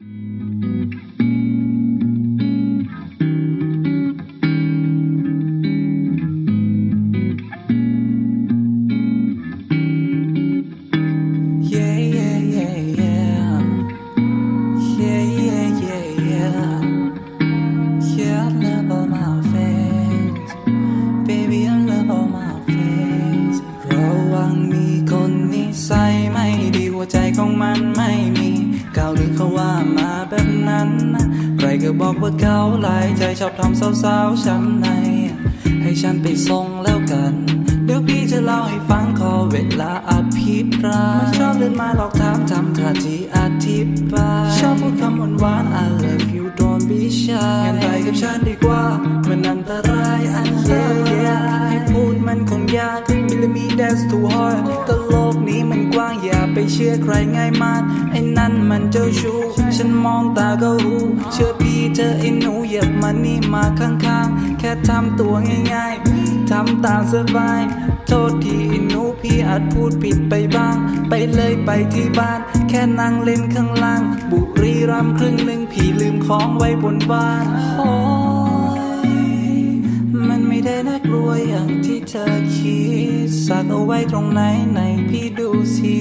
Yeah, นั้นนะใครก็บอกว่าเขาหลายใจชอบทำสาวๆช้ำใน ให้ฉันไปส่งแล้วกัน เดี๋ยวพี่จะเล่าให้ฟังขอเวลาอภิปรายมันชอบเดินมาหลอกถามทำท่าทีอธิบายชอบพูดคำหวานหวานๆ I love you don't be shy งั้นไปกับฉันดีกว่า มันอันตรายอันเย่เย่ให้พูดมันคงยาก Believe me that's too hard เชื่อใครง่ายมากไอ้นั่นมันเจ้าชู้ฉันมองตาก็รู้ เชื่อพี่เธอไอ้หนูเหยียบมานี่มาข้างๆ แค่ทำตัวง่ายๆทำตามสบาย โทษทีไอ้หนูพี่อาจพูดผิดไปบ้าง ไปเลยไปที่บ้าน แค่นั่งเล่นข้างล่าง บุรีรัมครึ่งหนึ่งพี่ลืมของไว้บนบ้านโอ้ยมันไม่ได้น่ากลัวอย่างที่เธอคิดสักเอาไว้ตรงไหนไหนพี่ดูสิ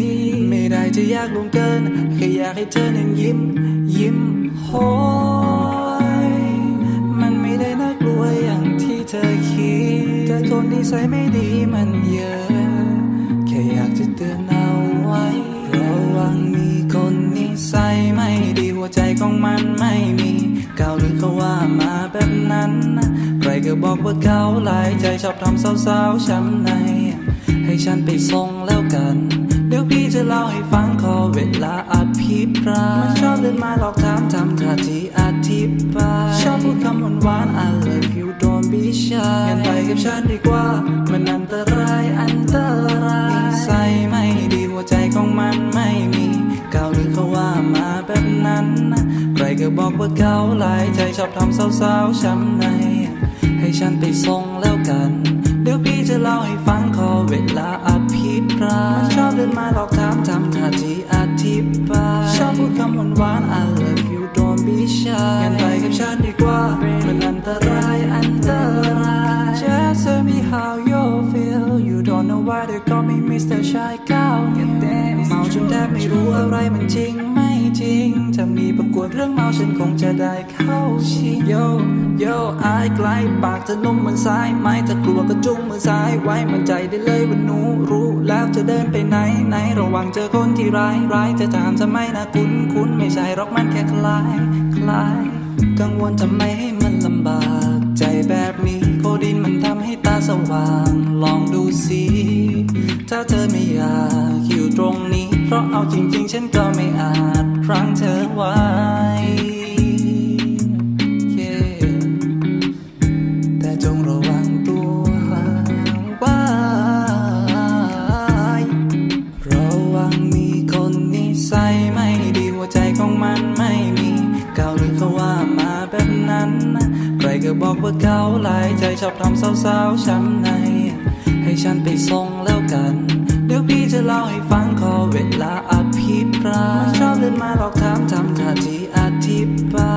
ไม่ได้จะยากลงเกินแค่อยากให้เธอนั้นยิ้ม ยิ้มโอ้ยมันไม่ได้น่ากลัวอย่างที่เธอคิดแต่คนที่ใส่ไม่ดีมันเยอะ แค่อยากจะเตือนเอาไว้ระวังมีคนนิสัยไม่ดีหัวใจของมันไม่มีก้าวหรือเขาว่ามาแบบนั้น ใครก็บอกว่าเขาหลายใจชอบทำสาวๆช้ำใน ให้ฉันไปส่งแล้วกัน เล่าให้ฟังขอเวลาอภิปรายมันชอบเดินมาหลอกถามทำท่าทีอธิบายชอบพูดคำหวานหวาน I love you don't be shy งั้นไปกับฉันดีกว่า มันอันตรายอันตรายนิสัยไม่ดีหัวใจของมันไม่มีก้าวหรือเขาว่ามาแบบนั้นใครก็บอกว่าเขาหลายใจชอบทำสาวๆช้ำใน ให้ฉันไปส่งแล้วกัน เดี๋ยวพี่จะเล่าให้ฟังขอเวลาอภิ ปรายมันชอบเดินมาหลอกถามทำท่าทีอธิบาย ชอบพูดคำหวานหวานๆ I love you don't be shy งั้นไปกับฉันดีกว่ามันอันตรายอันตราย Just tell me how you feel you don't know why they call me Mr. Shy Cow เมาจนแทบไม่รู้อะไรมันจริงไม่ จริง ถ้ามีประกวดเรื่องเมาฉันคงจะได้เข้าชิง Yo Yo อายไกลปากเธอนุ่มเหมือนสายไม้ถ้ากลัวก็จุ้งมือซ้ายไว้มันใจได้เลยว่าหนูรู้แล้วจะเดินไปไหนไหนระวังเจอคนที่ร้ายร้ายจะถามทำไมนะคุณคุณไม่ใช่หรอกมันแค่คลายคลาย กังวลทำไมให้มันลำบาก ใจแบบนี้โคดินมันทำให้ตาสว่าง ลองดูสิถ้าเธอไม่อยากอยู่ตรงนี้ ราะเอาจริง ๆ ฉันก็ไม่อาจรั้งเธอไว้ Yeah แต่จงระวังตัวไว้ระวังมีคนนิสัยไม่ดีหัวใจของมันไม่มีเก้าหรือเขาว่ามาแบบนั้น ใครก็บอกว่าเขาหลายใจชอบทำสาวๆช้ำใน ให้ฉันไปส่งแล้วกัน ดี๋ยวพี่จะเล่าให้ฟังขอเวลาอภิปรายชอบเล่นมาหลอกถามทำท่าที่อธิบาย